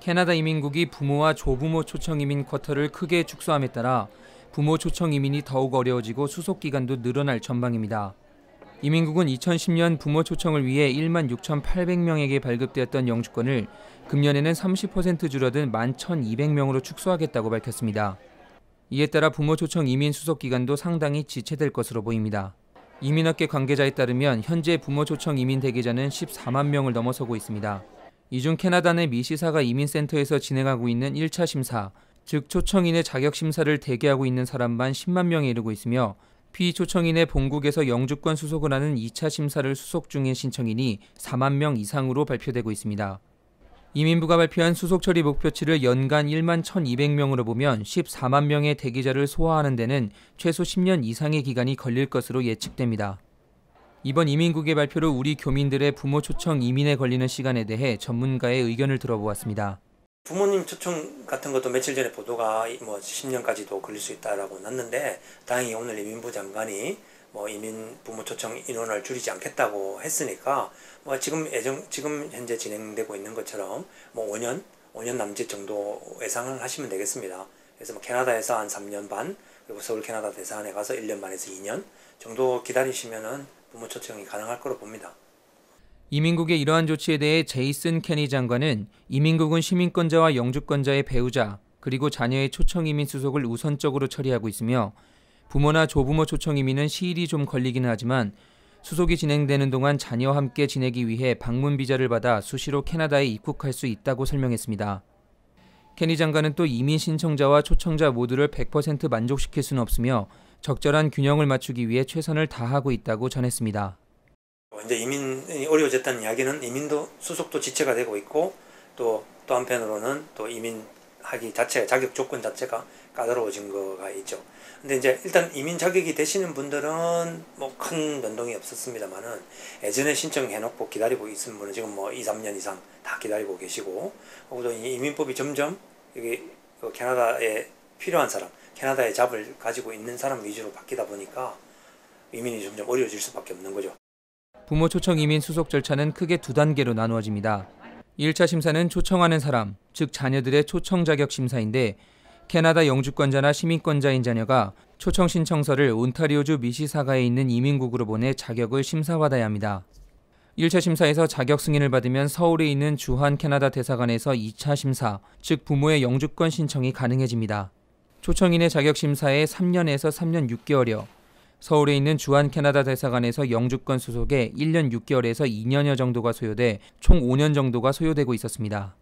캐나다 이민국이 부모와 조부모 초청 이민 쿼터를 크게 축소함에 따라 부모 초청 이민이 더욱 어려워지고 수속 기간도 늘어날 전망입니다. 이민국은 2010년 부모 초청을 위해 1만 6,800명에게 발급되었던 영주권을 금년에는 30% 줄어든 11,200명으로 축소하겠다고 밝혔습니다. 이에 따라 부모 초청 이민 수속 기간도 상당히 지체될 것으로 보입니다. 이민업계 관계자에 따르면 현재 부모 초청 이민 대기자는 14만 명을 넘어서고 있습니다. 이중 캐나다 내 미시사가 이민센터에서 진행하고 있는 1차 심사, 즉 초청인의 자격 심사를 대기하고 있는 사람만 10만 명에 이르고 있으며 피초청인의 본국에서 영주권 수속을 하는 2차 심사를 수속 중인 신청인이 4만 명 이상으로 발표되고 있습니다. 이민부가 발표한 수속 처리 목표치를 연간 1만 1,200명으로 보면 14만 명의 대기자를 소화하는 데는 최소 10년 이상의 기간이 걸릴 것으로 예측됩니다. 이번 이민국의 발표로 우리 교민들의 부모 초청 이민에 걸리는 시간에 대해 전문가의 의견을 들어보았습니다. 부모님 초청 같은 것도 며칠 전에 보도가 뭐 10년까지도 걸릴 수 있다라고 났는데 다행히 오늘 이민부 장관이 뭐 이민 부모 초청 인원을 줄이지 않겠다고 했으니까 뭐 지금 예정 지금 현재 진행되고 있는 것처럼 뭐 5년 5년 남짓 정도 예상을 하시면 되겠습니다. 그래서 뭐 캐나다에서 한 3년 반 그리고 서울 캐나다 대사관에 가서 1년 반에서 2년 정도 기다리시면은 부모 초청이 가능할 거로 봅니다. 이민국의 이러한 조치에 대해 제이슨 케니 장관은 이민국은 시민권자와 영주권자의 배우자 그리고 자녀의 초청 이민 수속을 우선적으로 처리하고 있으며 부모나 조부모 초청 이민은 시일이 좀 걸리기는 하지만 수속이 진행되는 동안 자녀와 함께 지내기 위해 방문 비자를 받아 수시로 캐나다에 입국할 수 있다고 설명했습니다. 케니 장관은 또 이민 신청자와 초청자 모두를 100% 만족시킬 수는 없으며 적절한 균형을 맞추기 위해 최선을 다하고 있다고 전했습니다. 이제 이민이 어려워졌다는 이야기는 이민도 수속도 지체가 되고 있고 또 또 한편으로는 또 이민하기 자체 자격 조건 자체가 까다로워진 거가 있죠. 근데 이제 일단 이민 자격이 되시는 분들은 뭐 큰 변동이 없었습니다만은 예전에 신청해놓고 기다리고 있는 분은 지금 뭐 2, 3년 이상 다 기다리고 계시고 그리고 이민법이 점점 여기 그 캐나다에 필요한 사람, 캐나다의 잡을 가지고 있는 사람 위주로 바뀌다 보니까 이민이 점점 어려워질 수밖에 없는 거죠. 부모 초청 이민 수속 절차는 크게 두 단계로 나누어집니다. 1차 심사는 초청하는 사람, 즉 자녀들의 초청 자격 심사인데 캐나다 영주권자나 시민권자인 자녀가 초청 신청서를 온타리오주 미시사가에 있는 이민국으로 보내 자격을 심사받아야 합니다. 1차 심사에서 자격 승인을 받으면 서울에 있는 주한 캐나다 대사관에서 2차 심사, 즉 부모의 영주권 신청이 가능해집니다. 초청인의 자격 심사에 3년에서 3년 6개월여, 서울에 있는 주한 캐나다 대사관에서 영주권 수속에 1년 6개월에서 2년여 정도가 소요돼 총 5년 정도가 소요되고 있었습니다.